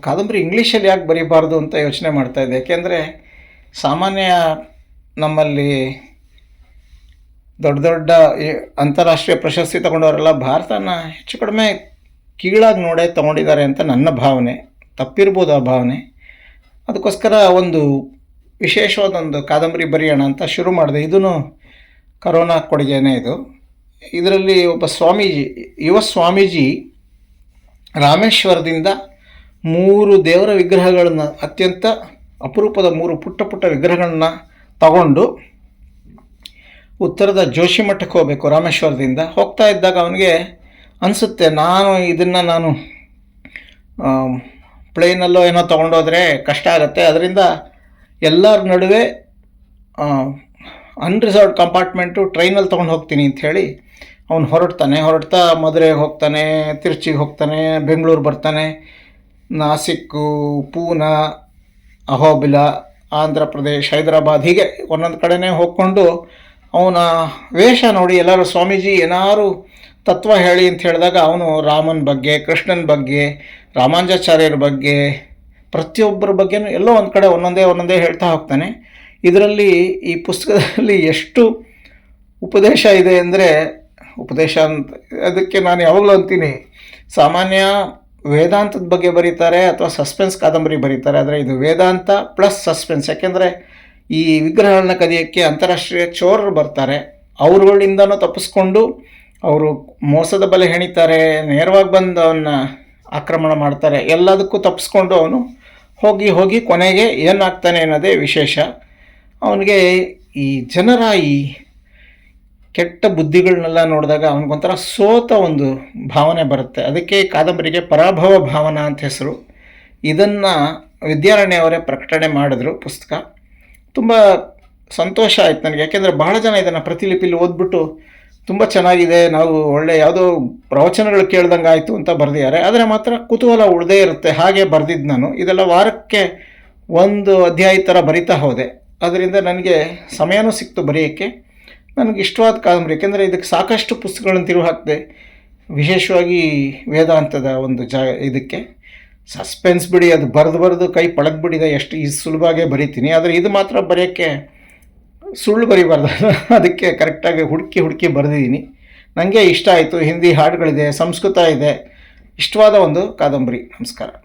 ಕಾದಂಬರಿ ಇಂಗ್ಲೀಷಲ್ಲಿ ಯಾಕೆ ಬರೀಬಾರ್ದು ಅಂತ ಯೋಚನೆ ಮಾಡ್ತಾ ಇದ್ದೆ. ಯಾಕೆಂದರೆ ಸಾಮಾನ್ಯ ನಮ್ಮಲ್ಲಿ ದೊಡ್ಡ ದೊಡ್ಡ ಅಂತಾರಾಷ್ಟ್ರೀಯ ಪ್ರಶಸ್ತಿ ತಗೊಂಡವರೆಲ್ಲ ಭಾರತನ ಹೆಚ್ಚು ಕಡಿಮೆ ಕೀಳಾಗಿ ನೋಡೇ ತಗೊಂಡಿದ್ದಾರೆ ಅಂತ ನನ್ನ ಭಾವನೆ. ತಪ್ಪಿರ್ಬೋದು ಆ ಭಾವನೆ. ಅದಕ್ಕೋಸ್ಕರ ಒಂದು ವಿಶೇಷವಾದ ಒಂದು ಕಾದಂಬರಿ ಬರೆಯೋಣ ಅಂತ ಶುರು ಮಾಡಿದೆ. ಇದೂ ಕರೋನಾ ಕೊಡುಗೆನೇ ಇದು. ಇದರಲ್ಲಿ ಒಬ್ಬ ಸ್ವಾಮೀಜಿ, ಯುವ ಸ್ವಾಮೀಜಿ ರಾಮೇಶ್ವರದಿಂದ ಮೂರು ದೇವರ ವಿಗ್ರಹಗಳನ್ನು, ಅತ್ಯಂತ ಅಪರೂಪದ ಮೂರು ಪುಟ್ಟ ಪುಟ್ಟ ವಿಗ್ರಹಗಳನ್ನು ತಗೊಂಡು ಉತ್ತರದ ಜೋಶಿ ಮಠಕ್ಕೆ ಹೋಗಬೇಕು ರಾಮೇಶ್ವರದಿಂದ. ಹೋಗ್ತಾ ಇದ್ದಾಗ ಅವನಿಗೆ ಅನಿಸುತ್ತೆ, ನಾನು ಇದನ್ನು ನಾನು ಪ್ಲೇನಲ್ಲೋ ಏನೋ ತೊಗೊಂಡೋದ್ರೆ ಕಷ್ಟ ಆಗುತ್ತೆ. ಅದರಿಂದ ಎಲ್ಲರ ನಡುವೆ ಅನ್ರಿಸರ್ವ್ಡ್ ಕಂಪಾರ್ಟ್ಮೆಂಟು ಟ್ರೈನಲ್ಲಿ ತೊಗೊಂಡು ಹೋಗ್ತೀನಿ ಅಂತ ಹೇಳಿ ಅವನು ಹೊರಡ್ತಾನೆ. ಹೊರಡ್ತಾ ಮದುರೆಗೆ ಹೋಗ್ತಾನೆ, ತಿರುಚಿಗೆ ಹೋಗ್ತಾನೆ, ಬೆಂಗಳೂರು ಬರ್ತಾನೆ. ನಾಸಿಕ್ಕು ಪೂನಾ, ಅಹೋಬಿಲ, ಆಂಧ್ರ ಪ್ರದೇಶ್, ಹೈದರಾಬಾದ್ ಹೀಗೆ ಒಂದೊಂದು ಕಡೆನೇ ಹೋಗ್ಕೊಂಡು ಅವನ ವೇಷ ನೋಡಿ ಎಲ್ಲರೂ ಸ್ವಾಮೀಜಿ ಏನಾರು ತತ್ವ ಹೇಳಿ ಅಂತ ಹೇಳಿದಾಗ ಅವನು ರಾಮನ ಬಗ್ಗೆ, ಕೃಷ್ಣನ ಬಗ್ಗೆ, ರಾಮಾಂಜಾಚಾರ್ಯರ ಬಗ್ಗೆ, ಪ್ರತಿಯೊಬ್ಬರ ಬಗ್ಗೆನೂ ಎಲ್ಲೋ ಒಂದು ಕಡೆ ಒಂದೊಂದೇ ಒಂದೊಂದೇ ಹೇಳ್ತಾ ಹೋಗ್ತಾನೆ. ಇದರಲ್ಲಿ ಈ ಪುಸ್ತಕದಲ್ಲಿ ಎಷ್ಟು ಉಪದೇಶ ಇದೆ ಅಂದರೆ, ಉಪದೇಶ ಅಂತ, ಅದಕ್ಕೆ ನಾನು ಯಾವಾಗಲೂ ಅಂತೀನಿ, ಸಾಮಾನ್ಯ ವೇದಾಂತದ ಬಗ್ಗೆ ಬರೀತಾರೆ ಅಥವಾ ಸಸ್ಪೆನ್ಸ್ ಕಾದಂಬರಿ ಬರೀತಾರೆ. ಆದರೆ ಇದು ವೇದಾಂತ ಪ್ಲಸ್ ಸಸ್ಪೆನ್ಸ್ ಯಾಕೆಂದರೆ ಈ ವಿಗ್ರಹಗಳನ್ನ ಕದಿಯೋಕ್ಕೆ ಅಂತಾರಾಷ್ಟ್ರೀಯ ಚೋರರು ಬರ್ತಾರೆ. ಅವರುಗಳಿಂದನೂ ತಪ್ಪಿಸ್ಕೊಂಡು ಅವರು ಮೋಸದ ಬಲೆ ಹೆಣಿತಾರೆ, ನೇರವಾಗಿ ಬಂದು ಅವನ್ನ ಆಕ್ರಮಣ ಮಾಡ್ತಾರೆ. ಎಲ್ಲದಕ್ಕೂ ತಪ್ಪಿಸ್ಕೊಂಡು ಅವನು ಹೋಗಿ ಹೋಗಿ ಕೊನೆಗೆ ಏನಾಗ್ತಾನೆ ಅನ್ನೋದೇ ವಿಶೇಷ. ಅವನಿಗೆ ಈ ಜನರ ಈ ಕೆಟ್ಟ ಬುದ್ಧಿಗಳನ್ನೆಲ್ಲ ನೋಡಿದಾಗ ಅವನಿಗೊಂಥರ ಸೋತ ಒಂದು ಭಾವನೆ ಬರುತ್ತೆ. ಅದಕ್ಕೆ ಕಾದಂಬರಿಗೆ ಪರಾಭವ ಭಾವನಾ ಅಂತ ಹೆಸರು. ಇದನ್ನು ವಿದ್ಯಾರಣ್ಯ ಅವರೇ ಪ್ರಕಟಣೆ ಮಾಡಿದ್ರು ಪುಸ್ತಕ. ತುಂಬ ಸಂತೋಷ ಆಯಿತು ನನಗೆ. ಯಾಕೆಂದರೆ ಬಹಳ ಜನ ಇದನ್ನು ಪ್ರತಿಲಿಪಿಲಿ ಓದ್ಬಿಟ್ಟು ತುಂಬ ಚೆನ್ನಾಗಿದೆ, ನಾವು ಒಳ್ಳೆ ಯಾವುದೋ ಪ್ರವಚನಗಳು ಕೇಳ್ದಂಗೆ ಆಯಿತು ಅಂತ ಬರೆದಿದ್ದಾರೆ. ಆದರೆ ಮಾತ್ರ ಕುತೂಹಲ ಉಳದೇ ಇರುತ್ತೆ, ಹಾಗೆ ಬರೆದಿದ್ದು ನಾನು. ಇದೆಲ್ಲ ವಾರಕ್ಕೆ ಒಂದು ಅಧ್ಯಾಯ ಥರ ಬರಿತಾ ಹೋದೆ. ಅದರಿಂದ ನನಗೆ ಸಮಯನೂ ಸಿಕ್ತು ಬರೆಯೋಕ್ಕೆ. ನನಗೆ ಇಷ್ಟವಾದ ಕಾದಂಬರಿ, ಯಾಕೆಂದರೆ ಇದಕ್ಕೆ ಸಾಕಷ್ಟು ಪುಸ್ತಕಗಳನ್ನು ತಿರುವು ಹಾಕಿದೆ, ವಿಶೇಷವಾಗಿ ವೇದಾಂತದ ಒಂದು ಜಾ, ಇದಕ್ಕೆ. ಸಸ್ಪೆನ್ಸ್ ಬಿಡಿ, ಅದು ಬರೆದು ಬರೆದು ಕೈ ಪಳಗ್ಬಿಡಿದೆ ಎಷ್ಟು ಈ ಸುಲಭವಾಗೇ ಬರಿತೀನಿ. ಆದರೆ ಇದು ಮಾತ್ರ ಬರೆಯೋಕ್ಕೆ ಸುಳ್ಳು ಬರಿಬಾರ್ದು. ಅದಕ್ಕೆ ಕರೆಕ್ಟಾಗಿ ಹುಡುಕಿ ಹುಡುಕಿ ಬರೆದಿದ್ದೀನಿ. ನನಗೆ ಇಷ್ಟ ಆಯಿತು. ಹಿಂದಿ ಹಾಡುಗಳಿದೆ, ಸಂಸ್ಕೃತ ಇದೆ. ಇಷ್ಟವಾದ ಒಂದು ಕಾದಂಬರಿ. ನಮಸ್ಕಾರ.